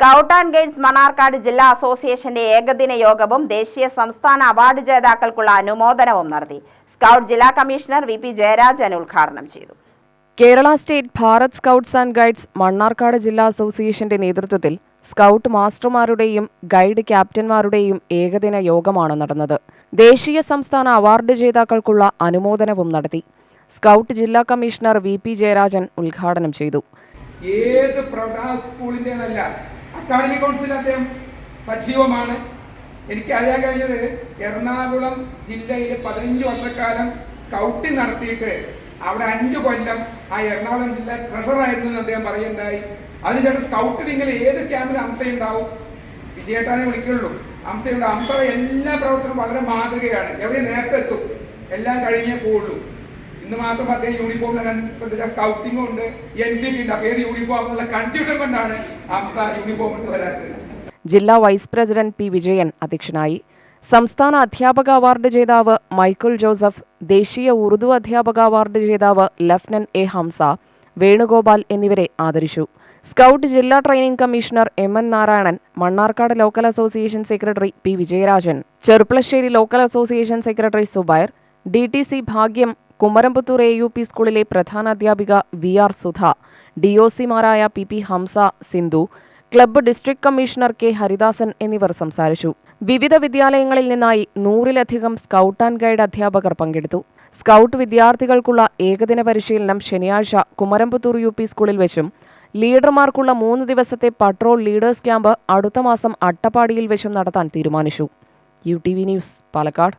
Scout and guides Mannarkkad ജില്ലാ അസോസിയേഷന്റെ ഏകദിന യോഗവും ദേശീയ സംസ്ഥാന അവാർഡ് ജേതാക്കൾക്കുള്ള അനുമോദനവും നടത്തി. സ്കൗട്ട് ജില്ലാ കമ്മീഷണർ വി പി ജയരാജൻ ഉദ്ഘാടനം ചെയ്തു. Kerala state Bharat scouts and guides Mannarkkad ജില്ലാ അസോസിയേഷന്റെ നേതൃത്വത്തിൽ സ്കൗട്ട് മാസ്റ്റർമാരുടെയും ഗൈഡ് ക്യാപ്റ്റന്മാരുടെയും ഏകദിന യോഗമാണ് നടന്നത്. ദേശീയ സംസ്ഥാന അവാർഡ് ജേതാക്കൾക്കുള്ള അനുമോദനവും നടത്തി. സ്കൗട്ട് ജില്ലാ കമ്മീഷണർ വി പി ജയരാജൻ ഉദ്ഘാടനം ചെയ്തു. ഏത് പ്രൗഢ സ്കൂളിന്റെ അക്കാദമിക് കൗൺസിൽ അദ്ദേഹം സജീവമാണ്. എനിക്ക് അറിയാൻ കഴിഞ്ഞത് എറണാകുളം ജില്ലയിൽ പതിനഞ്ച് വർഷക്കാലം സ്കൗട്ടിംഗ് നടത്തിയിട്ട് അവിടെ അഞ്ച് കൊല്ലം ആ എറണാകുളം ജില്ല ട്രഷറായിരുന്നു എന്ന് അദ്ദേഹം പറയുണ്ടായി അതിനുശേഷം സ്കൗട്ട് നിങ്ങൾ ഏത് ക്യാമ്പിൽ അംസയുണ്ടാവും വിജയേട്ടാനെ വിളിക്കുള്ളൂ. അംസയുണ്ട് അംസയുടെ എല്ലാ പ്രവർത്തനവും വളരെ മാതൃകയാണ്. എവിടെ നേരത്തെ എത്തും? എല്ലാം കഴിഞ്ഞേ പോവുള്ളൂ. ഇന്ന് മാത്രം അദ്ദേഹം യൂണിഫോം സ്കൗട്ടിംഗും ഉണ്ട് എൻ സി പി ഉണ്ട്. അപ്പൊ ഏത് യൂണിഫോം എന്നുള്ള കൺഫ്യൂഷൻ കൊണ്ടാണ് അംസ യൂണിഫോം ഇട്ട് വരാത്തത്. ജില്ലാ വൈസ് പ്രസിഡന്റ് പി വിജയൻ അധ്യക്ഷനായി. സംസ്ഥാന അധ്യാപക അവാർഡ് ജേതാവ് മൈക്കിൾ ജോസഫ് ദേശീയ ഉറുദു അധ്യാപക അവാർഡ് ജേതാവ് ലഫ്റ്റനന്റ് എ ഹംസ വേണുഗോപാൽ എന്നിവരെ ആദരിച്ചു. സ്കൗട്ട് ജില്ലാ training commissioner M N Narayanan Mannarkkad local association secretary P Vijayarajan Cherpulassery local association secretary Zubair D T C Bhagyam Kumaramputhur A U P സ്കൂളിലെ പ്രധാനാധ്യാപിക V R Sudha D O സിമാരായ P P Hamsa Sindhu club district commissioner K Haridasan എന്നിവർ സംസാരിച്ചു. വിവിധ വിദ്യാലയങ്ങളിൽ നിന്നായി നൂറിലധികം scout and guide അധ്യാപകർ പങ്കെടുത്തു. Scout വിദ്യാർത്ഥികൾക്കുള്ള ഏകദിന പരിശീലനം ശനിയാഴ്ച കുമരംപുത്തൂർ യു സ്കൂളിൽ വെച്ചും ലീഡർമാർക്കുള്ള മൂന്ന് ദിവസത്തെ പട്രോൾ ലീഡേഴ്സ് ക്യാമ്പ് അടുത്ത മാസം അട്ടപ്പാടിയിൽ വെച്ചും നടത്താൻ തീരുമാനിച്ചു. U T V news Palakkad.